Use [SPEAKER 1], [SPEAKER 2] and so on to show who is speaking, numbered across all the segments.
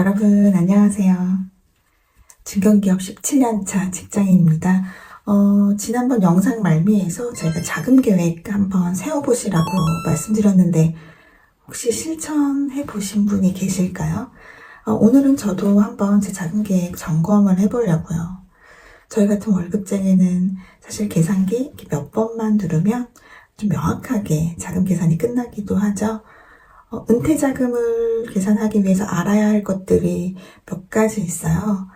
[SPEAKER 1] 여러분 안녕하세요. 중견기업 17년차 직장인입니다. 어, 지난번 영상 말미에서 저희가 자금 계획 한번 세워보시라고 말씀드렸는데 혹시 실천해 보신 분이 계실까요? 어, 오늘은 저도 한번 제 자금 계획 점검을 해보려고요. 저희 같은 월급쟁이는 사실 계산기 몇 번만 누르면 좀 명확하게 자금 계산이 끝나기도 하죠. 어, 은퇴 자금을 계산하기 위해서 알아야 할 것들이 몇 가지 있어요.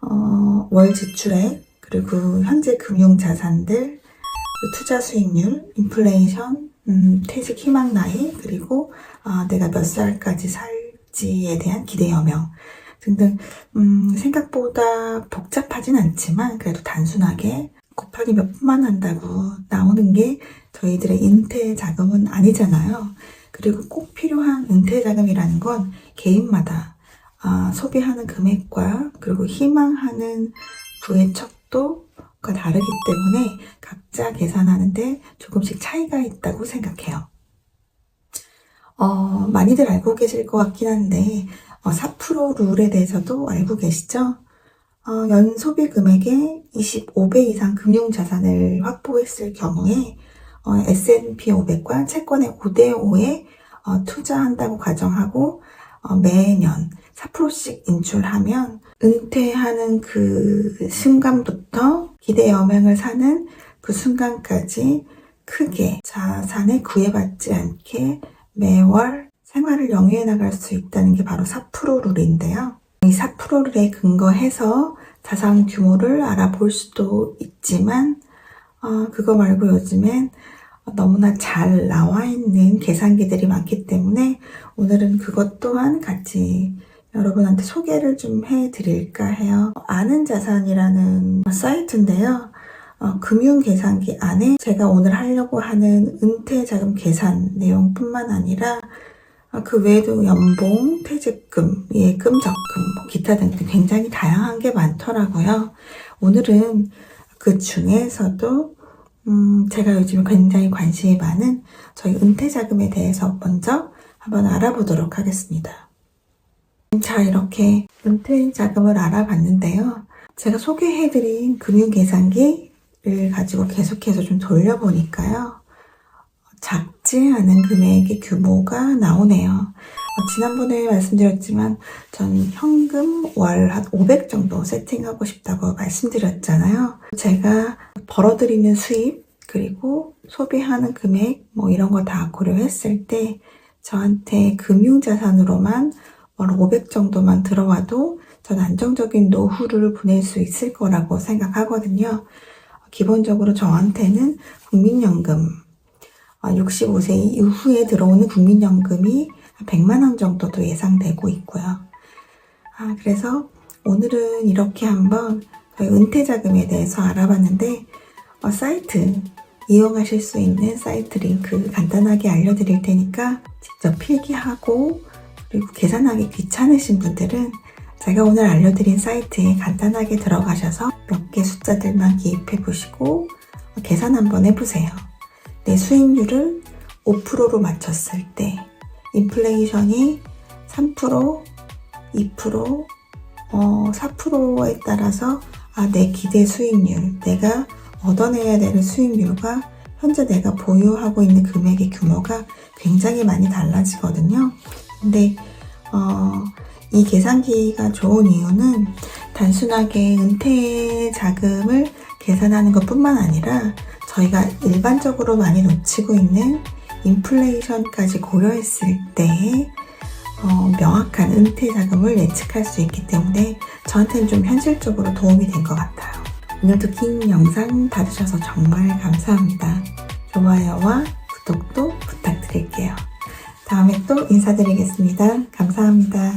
[SPEAKER 1] 어, 월 지출액, 그리고 현재 금융 자산들, 투자 수익률, 인플레이션, 음, 퇴직 희망 나이, 그리고 아, 내가 몇 살까지 살지에 대한 기대 여명 등등 음, 생각보다 복잡하진 않지만 그래도 단순하게 곱하기 몇 분만 한다고 나오는 게 저희들의 은퇴 자금은 아니잖아요. 그리고 꼭 필요한 은퇴 자금이라는 건 개인마다 아, 소비하는 금액과 그리고 희망하는 부의 척도가 다르기 때문에 각자 계산하는데 조금씩 차이가 있다고 생각해요. 어, 많이들 알고 계실 것 같긴 한데 어, 4% 룰에 대해서도 알고 계시죠? 어, 연 소비 금액의 25배 이상 금융 자산을 확보했을 경우에 어, S&P 500과 채권의 5대 5에 어, 투자한다고 가정하고 어, 매년 4%씩 인출하면 은퇴하는 그 순간부터 기대 여명을 사는 그 순간까지 크게 자산에 구애받지 않게 매월 생활을 영위해 나갈 수 있다는 게 바로 4% 룰인데요. 이 4%룰에 근거해서 자산 규모를 알아볼 수도 있지만 어, 그거 말고 요즘엔 너무나 잘 나와 있는 계산기들이 많기 때문에 오늘은 그것 또한 같이 여러분한테 소개를 좀 해드릴까 해요. 아는 자산이라는 사이트인데요. 어, 금융 계산기 안에 제가 오늘 하려고 하는 은퇴 자금 계산 내용뿐만 아니라 어, 그 외에도 연봉, 퇴직금, 예금, 적금, 뭐 기타 등등 굉장히 다양한 게 많더라고요. 오늘은 그 중에서도 음, 제가 요즘 굉장히 관심이 많은 저희 은퇴 자금에 대해서 먼저 한번 알아보도록 하겠습니다. 자, 이렇게 은퇴 자금을 알아봤는데요. 제가 소개해드린 금융계산기를 가지고 계속해서 좀 돌려보니까요. 작지 않은 금액의 규모가 나오네요. 어, 지난번에 말씀드렸지만 전 현금 월 한 500 정도 세팅하고 싶다고 말씀드렸잖아요. 제가 벌어들이는 수입 그리고 소비하는 금액 뭐 이런 거 다 고려했을 때 저한테 금융자산으로만 월 500 정도만 들어와도 전 안정적인 노후를 보낼 수 있을 거라고 생각하거든요. 기본적으로 저한테는 국민연금 65세 이후에 들어오는 국민연금이 100만 원 정도도 예상되고 있고요. 아, 그래서 오늘은 이렇게 한번 은퇴 자금에 대해서 알아봤는데 어, 사이트 이용하실 수 있는 사이트 링크 간단하게 알려드릴 테니까 직접 필기하고 그리고 계산하기 귀찮으신 분들은 제가 오늘 알려드린 사이트에 간단하게 들어가셔서 몇 개 숫자들만 기입해 보시고 계산 한번 해보세요. 내 수익률을 5%로 맞췄을 때 인플레이션이 3%, 2%, 어, 4%에 따라서 아, 내 기대 수익률, 내가 얻어내야 되는 수익률과 현재 내가 보유하고 있는 금액의 규모가 굉장히 많이 달라지거든요. 근데 어, 이 계산기가 좋은 이유는 단순하게 은퇴 자금을 계산하는 것 뿐만 아니라 저희가 일반적으로 많이 놓치고 있는 인플레이션까지 고려했을 때 어, 명확한 은퇴 자금을 예측할 수 있기 때문에 저한테는 좀 현실적으로 도움이 된 것 같아요. 오늘도 긴 영상 봐주셔서 정말 감사합니다. 좋아요와 구독도 부탁드릴게요. 다음에 또 인사드리겠습니다. 감사합니다.